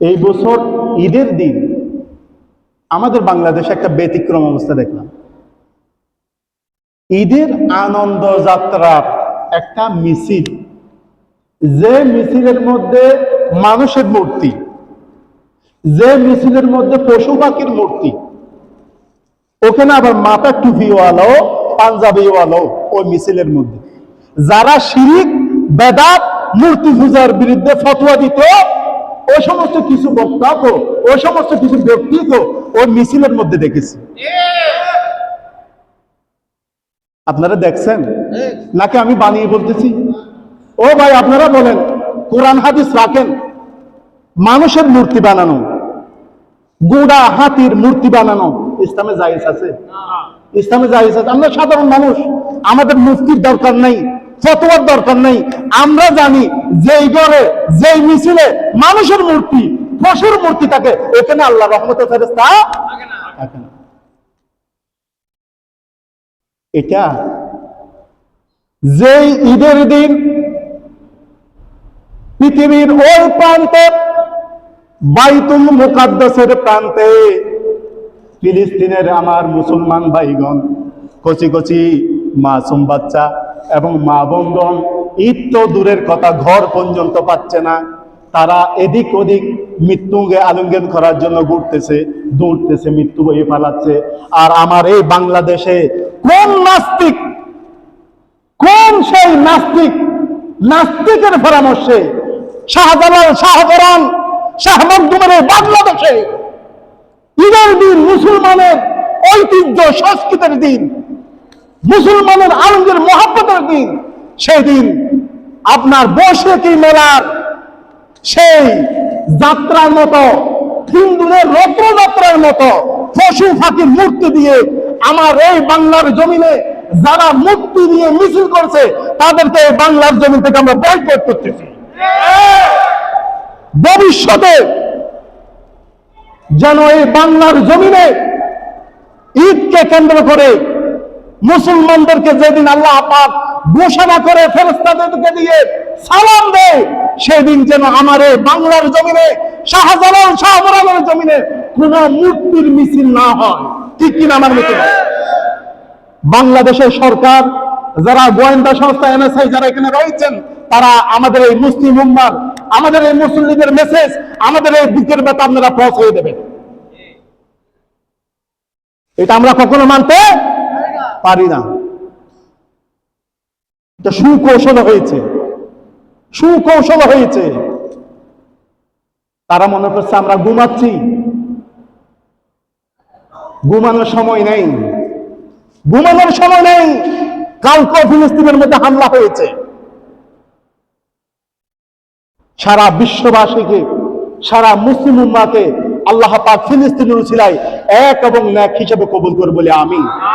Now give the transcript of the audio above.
এই বছর ঈদের দিন আমাদের বাংলাদেশে একটা ব্যতিক্রম অবস্থা দেখলাম। ঈদের আনন্দ যাত্রার একটা মিছিল। যে মিছিলের মধ্যে মানুষের মূর্তি, যে মিছিলের মধ্যে পশু পাখির মূর্তি, ওখানে আবার মাথা টুপিওয়ালাও পাঞ্জাবিওয়ালাও ওই মিছিলের মধ্যে। যারা শিরিক, বেদাত, মূর্তি পূজার বিরুদ্ধে ফতোয়া দিত ওই সমস্ত কিছু বক্তাকে ওই সমস্ত কিছু ব্যক্তিকে ওই মিছিলের মধ্যে দেখেছি। আপনারা দেখছেন? নাকি আমি বানিয়ে বলতেছি? ও ভাই, আপনারা বলেন, কোরআন হাদিস রাখেন, মানুষের মূর্তি বানানো, গোড়া হাতির মূর্তি বানানো, ইসলামে জায়েজ আছে? ইসলামে জায়েজ আছে। আমরা সাধারণ মানুষ, আমাদের মুফতির দরকার নেই। ফতোয়ার দরকার নেই। আমরা জানি যেই ঘরে যেই মিছিলে মানুষের মূর্তি পশুর মূর্তি থাকে এখানে আল্লাহ রহমতের ফেরেস্তা থাকে না। এটা যেই ঈদের দিন পৃথিবীর ওই প্রান্তে বাইতুল মুকাদ্দাসের প্রান্তে ফিলিস্তিনের আমার মুসলমান ভাইগণ, কচি কচি মাসুম বাচ্চা এবং মা বন্ধন তো দূরের কথা ঘর পর্যন্ত পাচ্ছে না। তারা এদিক ওদিক মৃত্যুকে আলিঙ্গন করার জন্য ঘুরতেছে, দৌড়তেছে, মৃত্যু বয়ে পালাচ্ছে। আর আমার এই বাংলাদেশে কোন নাস্তিক, কোন সেই নাস্তিক, নাস্তিকের পরামর্শে শাহজালাল শাহপরান শাহ বাংলাদেশে ঈদের দিন মুসলমানের ঐতিহ্য সংস্কৃতির দিন, মুসলমানের আনন্দের মহাব্বতের দিন সেই দিন আপনার বসে কি মেলার সেই যাত্রার মতো, হিন্দুদের রত্নযাত্রার মতো পশু ফাঁকি মূর্তি দিয়ে আমার এই বাংলার জমিনে যারা মূর্তি দিয়ে মিছিল করছে, তাদেরকে এই বাংলার জমিন থেকে আমরা বয়কট করতেছি। ভবিষ্যতে যেন এই বাংলার জমিনে ঈদকে কেন্দ্র করে মুসলমানদেরকে যেদিন আল্লাহ পাক ঘোষণা করে ফেরেস্তাদেরকে দিয়ে সালাম দেয়, সেদিন যেন আমার এই বাংলার জমিনে শাহজালাল শাহবরানের জমিনে কোন মূর্তির মিছিল না হয়। ঠিক কিনা আমার মতো? বাংলাদেশের সরকার, যারা গোয়েন্দা সংস্থা, এনএসআই যারা এখানে রয়েছেন, তারা আমাদের এই মুসলিম উম্মার, আমাদের এই মুসলিমদের মেসেজ আমাদের এই বুকের ব্যথা আপনারা পৌঁছে দেবেন। এটা আমরা কখনো মানতে পারি না। এটা সুকৌশল হয়েছে। সুকৌশল হয়েছে। তারা মনে করছে, আমরা ঘুমাচ্ছি। ঘুমানোর সময় নেই। ঘুমানোর সময় নেই। কালকে ফিলিস্তিনের মধ্যে হামলা হয়েছে। সারা বিশ্ববাসীকে, সারা মুসলিম উম্মাকে আল্লাহ পাক ফিলিস্তিনের উছিলায় এক এবং ন্যাক হিসেবে কবুল করে বলে আমি